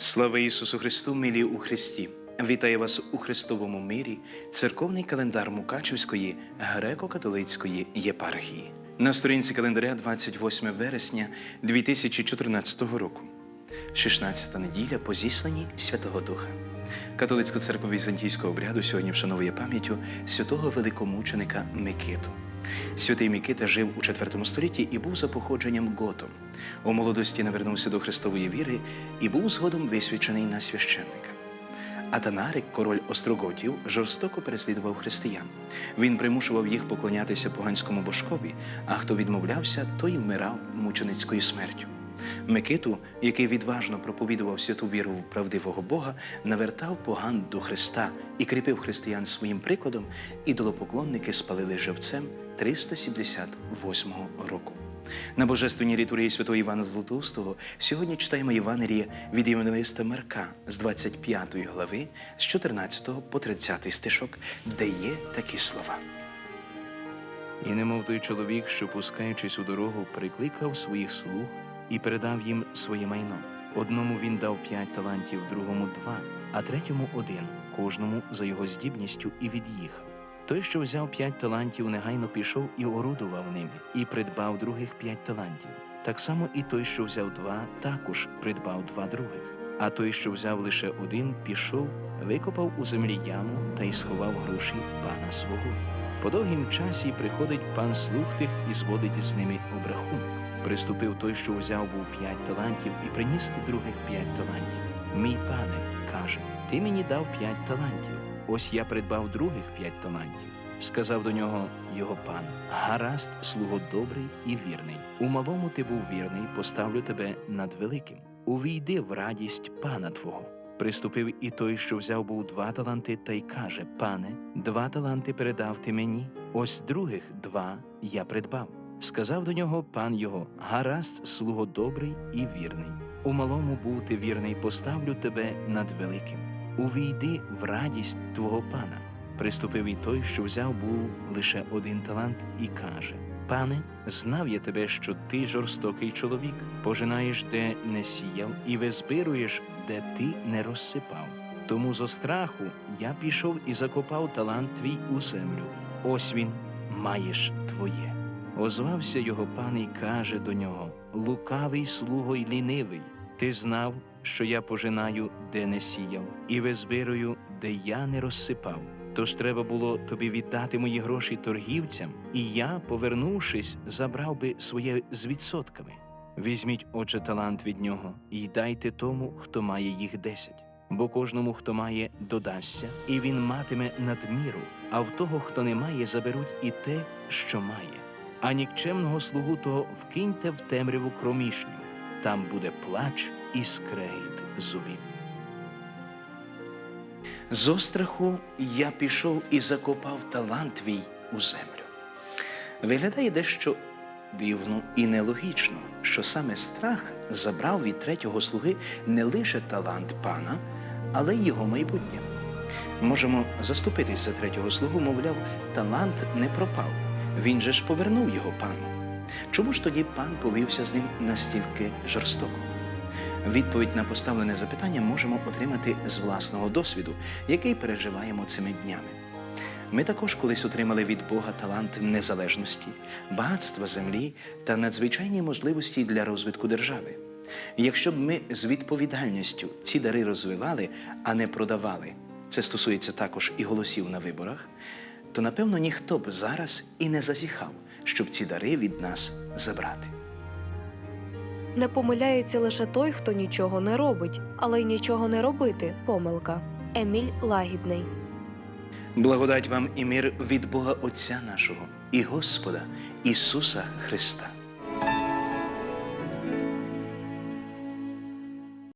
Слава Ісусу Христу, милі у Христі! Вітаю вас у Христовому мирі, церковний календар Мукачівської греко-католицької єпархії. На сторінці календаря 28 вересня 2014 року, 16 неділя по зісланні Святого Духа. Католицька церква візантійського обряду сьогодні вшановує пам'яттю святого великомученика Микиту. Святий Микита жив у IV столітті і був за походженням готом. У молодості навернувся до Христової віри і був згодом висвячений на священника. Атанарик, король остроготів, жорстоко переслідував християн. Він примушував їх поклонятися поганському божкові, а хто відмовлявся, той вмирав мученицькою смертю. Микиту, який відважно проповідував святу віру в правдивого Бога, навертав поган до Христа і кріпив християн своїм прикладом, ідолопоклонники спалили живцем 378 року. На божественній літургії святого Івана Златоустого сьогодні читаємо Євангеліє від Євангелиста Марка з 25 глави, з 14 по 30 стишок, де є такі слова. І немов той чоловік, що, пускаючись у дорогу, прикликав своїх слуг і передав їм своє майно. Одному він дав п'ять талантів, другому два, а третьому один, кожному за його здібністю і від'їхав. Той, що взяв п'ять талантів, негайно пішов і орудував ними, і придбав других п'ять талантів. Так само і той, що взяв два, також придбав два других. А той, що взяв лише один, пішов, викопав у землі яму та й сховав гроші пана свого. По довгім часі приходить пан слуг тих і зводить з ними обрахунок. Приступив той, що взяв був п'ять талантів, і приніс других п'ять талантів. Мій пане, каже, ти мені дав п'ять талантів. Ось я придбав других п'ять талантів. Сказав до нього його пан: Гаразд, слуго добрий і вірний. У малому ти був вірний, поставлю тебе над великим. Увійди в радість пана твого. Приступив і той, що взяв був два таланти, та й каже: Пане, два таланти передав ти мені, ось других два я придбав. Сказав до нього пан його: Гаразд, слуго добрий і вірний. У малому був ти вірний, поставлю тебе над великим. Увійди в радість твого пана. Приступив і той, що взяв був лише один талант, і каже: Пане, знав я тебе, що ти жорстокий чоловік, пожинаєш, де не сіяв, і визбируєш, де ти не розсипав. Тому зо страху я пішов і закопав талант твій у землю. Ось він, маєш твоє. Озвався його пан і каже до нього: Лукавий слуго й лінивий, ти знав, що я пожинаю, де не сіяв, і визбирую, де я не розсипав. Тож треба було тобі віддати мої гроші торгівцям, і я, повернувшись, забрав би своє з відсотками. Візьміть, отже, талант від нього, і дайте тому, хто має їх десять. Бо кожному, хто має, додасться, і він матиме надміру, а в того, хто не має, заберуть і те, що має. А нікчемного слугу того вкиньте в темряву кромішню, там буде плач і скрегіт зубів. З остраху я пішов і закопав талант твій у землю. Виглядає дещо дивно і нелогічно, що саме страх забрав від третього слуги не лише талант пана, але й його майбутнє. Можемо заступитись за третього слугу, мовляв, талант не пропав. Він же ж повернув його пану. Чому ж тоді пан повівся з ним настільки жорстоко? Відповідь на поставлене запитання можемо отримати з власного досвіду, який переживаємо цими днями. Ми також колись отримали від Бога талант незалежності, багатства землі та надзвичайні можливості для розвитку держави. Якщо б ми з відповідальністю ці дари розвивали, а не продавали, це стосується також і голосів на виборах, то напевно ніхто б зараз і не зазіхав, щоб ці дари від нас забрати. Не помиляється лише той, хто нічого не робить, але й нічого не робити помилка. Еміль Лагідний. Благодать вам і мир від Бога Отця нашого і Господа Ісуса Христа.